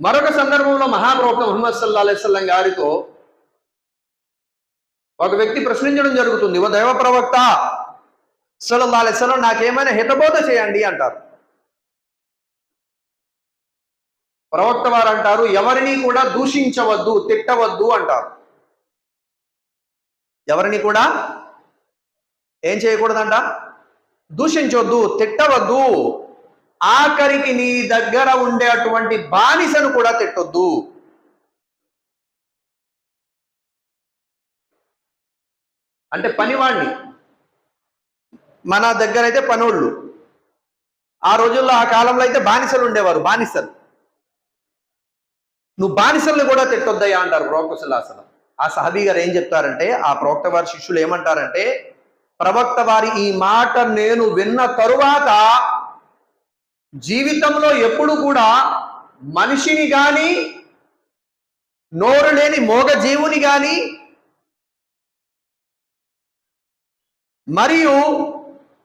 మరొక సందర్భంలో మహాప్రవక్త ముహమ్మద్ సల్లా అలైస్లం గారితో ఒక వ్యక్తి ప్రశ్నించడం జరుగుతుంది. ఓ దైవ ప్రవక్త సల్లల్లా అలైస్లం నాకేమైనా హితబోధ చేయండి అంటారు. ప్రవక్త వారు అంటారు ఎవరిని కూడా దూషించవద్దు తిట్టవద్దు అంటారు. ఎవరిని కూడా ఏం చేయకూడదంట? దూషించొద్దు తిట్టవద్దు ఆఖరికి నీ దగ్గర ఉండే అటువంటి బానిసను కూడా తిట్టొద్దు. అంటే పనివాణ్ణి. మన దగ్గర అయితే పనోళ్ళు. ఆ రోజుల్లో ఆ కాలంలో అయితే బానిసలు ఉండేవారు బానిసలు. నువ్వు బానిసల్ని కూడా తిట్టొద్దయ్యా అంటారు ప్రవక్త సుల్లాసనం ఆ సహబీ గారు ఏం చెప్తారంటే ఆ ప్రవక్త వారి శిష్యులు ఏమంటారంటే ప్రవక్త వారి ఈ మాట నేను విన్న తరువాత జీవితంలో ఎప్పుడు కూడా మనిషిని గాని నోరు లేని మోగ జీవుని గాని మరియు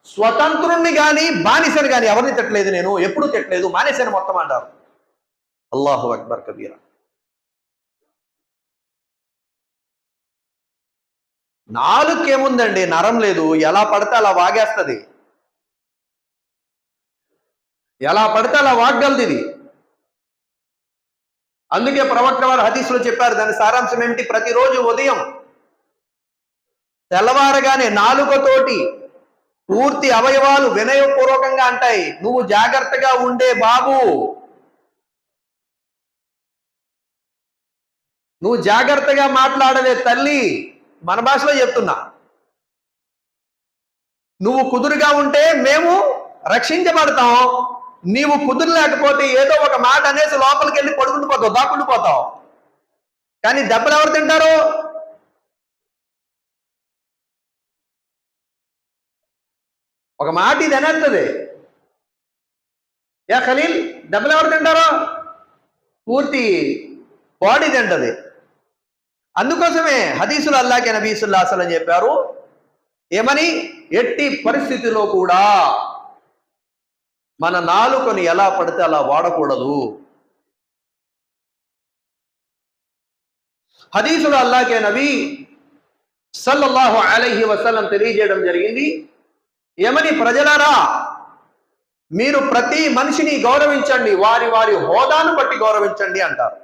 స్వతంత్రుణ్ణి గాని బానిసని గాని ఎవరిని తిట్టలేదు నేను ఎప్పుడు తిట్టలేదు మానేశాను మొత్తం అంటారు. అల్లాహు అక్బర్ కబీరా. నాలుకేముందండి? నరం లేదు. ఎలా పడితే అలా వాగేస్తుంది. ఎలా పడితే అలా వాగ్గలది ఇది. అందుకే ప్రవక్త వారు హదీసులో చెప్పారు దాని సారాంశం ఏమిటి? ప్రతిరోజు ఉదయం తెల్లవారగానే నాలుకతోటి పూర్తి అవయవాలు వినయపూర్వకంగా అంటాయి. నువ్వు జాగ్రత్తగా ఉండే బాబు. నువ్వు జాగ్రత్తగా మాట్లాడలే తల్లి మన భాషలో చెప్తున్నా. నువ్వు కుదురుగా ఉంటే మేము రక్షించబడతాం. నీవు కుదురు లేకపోతే ఏదో ఒక మాట అనేసి లోపలికి వెళ్ళి పడుకుంటూ పోతావు దాక్కుంటూ పోతావు. కానీ దెబ్బలు ఎవరు తింటారు? ఒక మాట ఇది అనేస్తుంది యా ఖలీల్ దెబ్బలు ఎవరు తింటారో? పూర్తి బాడీ తింటది. అందుకోసమే హదీసులు అల్లాకే నబీసుల్లా అసలు చెప్పారు ఏమని? ఎట్టి పరిస్థితిలో కూడా మన నాలుకను ఎలా పడితే అలా వాడకూడదు. హదీసులు అల్లాకే నబీ సల్లల్లాహు అలహి వసల్లం తెలియజేయడం జరిగింది. ఎమని ప్రజలారా మీరు ప్రతి మనిషిని గౌరవించండి వారి వారి హోదాను బట్టి గౌరవించండి అంటారు.